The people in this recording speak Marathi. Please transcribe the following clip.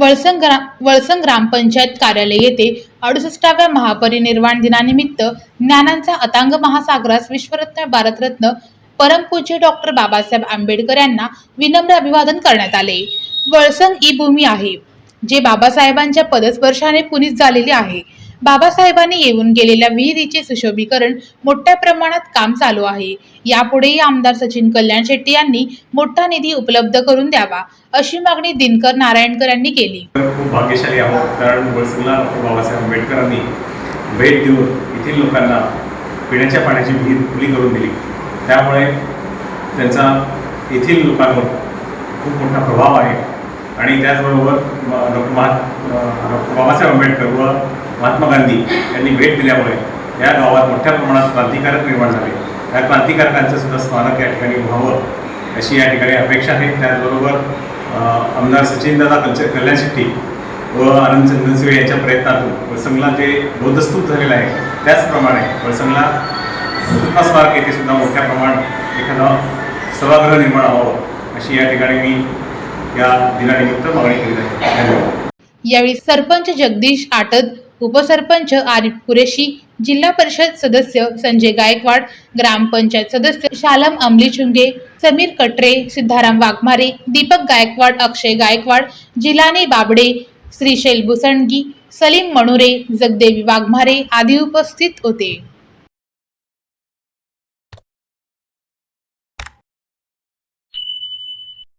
वळसंग ग्राम वळसंग ग्रामपंचायत कार्यालय येथे अडुसष्टाव्या महापरिनिर्वाण दिनानिमित्त ज्ञानांचा अतांग महासागरास विश्वरत्न भारतरत्न परमपूज्य डॉक्टर बाबासाहेब आंबेडकर यांना विनम्र अभिवादन करण्यात आले. वळसंग ई भूमी आहे जे बाबासाहेबांच्या पदस्पर्शाने पुनीत झालेले आहे. बाबासाहेबांनी येऊन गेलेल्या विहिरीचे सुशोभीकरण मोठ्या प्रमाणात काम चालू आहे. यापुढेही आमदार सचिन कल्याण शेट्टी यांनी मोठा निधी उपलब्ध करून द्यावा अशी मागणी दिनकर नारायणकर यांनी केली. खूप भाग्यशाली आहोत. कारण वळसंगला बाबासाहेब आंबेडकरांनी भेट देऊन येथील लोकांना पिण्याच्या पाण्याची विहीर खुली करून दिली. त्यामुळे त्यांचा येथील लोकांवर खूप मोठा प्रभाव आहे. आणि त्याचबरोबर डॉक्टर महा डॉक्टर बाबासाहेब आंबेडकर व महात्मा गांधी यांनी भेट दिल्यामुळे या गावात मोठ्या प्रमाणात क्रांतिकारक निर्माण झाले. त्या क्रांतिकारकांचं सुद्धा स्मारक या ठिकाणी व्हावं अशी या ठिकाणी अपेक्षा आहे. त्याचबरोबर आमदार सचिनदादा कलचे कल्याण शेट्टी व आनंद चंदनसिंह यांच्या प्रयत्नातून वळसंगला जे बोधस्तूप झालेलं आहे त्याचप्रमाणे वळसंगला हुतात्मा स्मारक येथे सुद्धा मोठ्या प्रमाणात एखादा सभागृह निर्माण व्हावं अशी या ठिकाणी मी या दिनानिमित्त मागणी केली आहे. धन्यवाद. यावेळी सरपंच जगदीश आटत उपसरपंच आरिफ कुरेशी जिल्हा परिषद सदस्य संजय गायकवाड ग्रामपंचायत सदस्य शालम अमली चुंगे समीर कटरे सिद्धाराम वाघमारे दीपक गायकवाड अक्षय गायकवाड जिलानी बाबडे श्रीशैल भुसणगी सलीम मणुरे जगदेवी वाघमारे आदी उपस्थित होते.